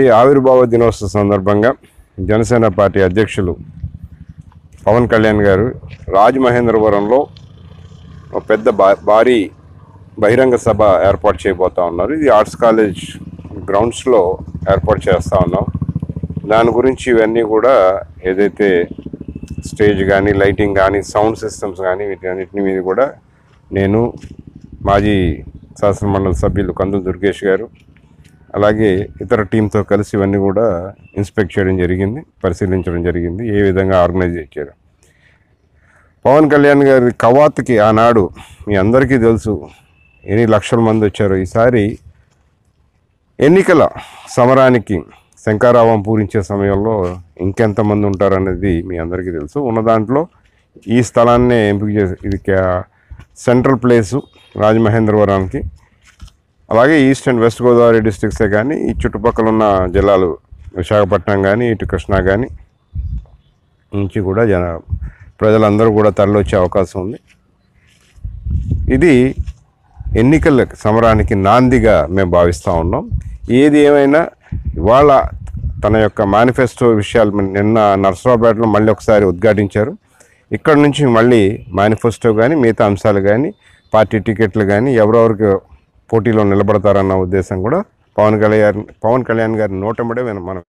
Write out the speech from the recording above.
Party ఆవిర్భావ దినోత్సవ సందర్భంగా జనసేన పార్టీ అధ్యక్షులు పవన్ కళ్యాణ్ గారు రాజమహేంద్రవరంలో ఒక పెద్ద భా- భారీ బహిరంగ సభ ఏర్పాటు చేయబోతా ఉన్నారు. ఇది ఆర్ట్స్ కాలేజ్ గ్రౌండ్స్లో ఏర్పాటు చేస్తూ ఉన్నాం. దాని గురించి ఇవన్నీ కూడా ఏదైతే స్టేజ్ కానీ లైటింగ్ కానీ సౌండ్ సిస్టమ్స్ కానీ వీటన్నిటిని మీద కూడా నేను మాజీ శాసనమండలి సభ్యులు కందులు దుర్గేష్ గారు అలాగే ఇతర టీంతో కలిసి ఇవన్నీ కూడా ఇన్స్పెక్ట్ చేయడం జరిగింది పరిశీలించడం జరిగింది ఏ విధంగా ఆర్గనైజ్ చేశారు. పవన్ కళ్యాణ్ గారి కవాత్కి ఆనాడు మీ అందరికీ తెలుసు ఎన్ని లక్షల మంది వచ్చారో. ఈసారి ఎన్నికల సమరానికి శంకారావం పూరించే సమయంలో ఇంకెంతమంది ఉంటారనేది మీ అందరికీ తెలుసు. ఉన్న దాంట్లో ఈ స్థలాన్నే ఎంపిక చేసి ఇది సెంట్రల్ ప్లేసు రాజమహేంద్రవరానికి. అలాగే ఈస్ట్ అండ్ వెస్ట్ గోదావరి డిస్టిక్సే కానీ ఈ చుట్టుపక్కల ఉన్న జిల్లాలు విశాఖపట్నం కానీ ఇటు కృష్ణా కానీ నుంచి కూడా జన ప్రజలందరూ కూడా తరలివచ్చే అవకాశం ఉంది. ఇది ఎన్నికల సమరానికి నాందిగా మేము భావిస్తూ ఉన్నాం. ఏది ఏమైనా ఇవాళ తన యొక్క మేనిఫెస్టో విషయాలు నిన్న నర్సరావుపేటలో మళ్ళీ ఒకసారి ఉద్ఘాటించారు. ఇక్కడ నుంచి మళ్ళీ మేనిఫెస్టో కానీ మిగతా అంశాలు కానీ పార్టీ టికెట్లు కానీ ఎవరెవరికి పోటీలో నిలబడతారన్న ఉద్దేశం కూడా పవన్ కళ్యాణ్ పవన్ కళ్యాణ్ గారి నోటంబడే మనం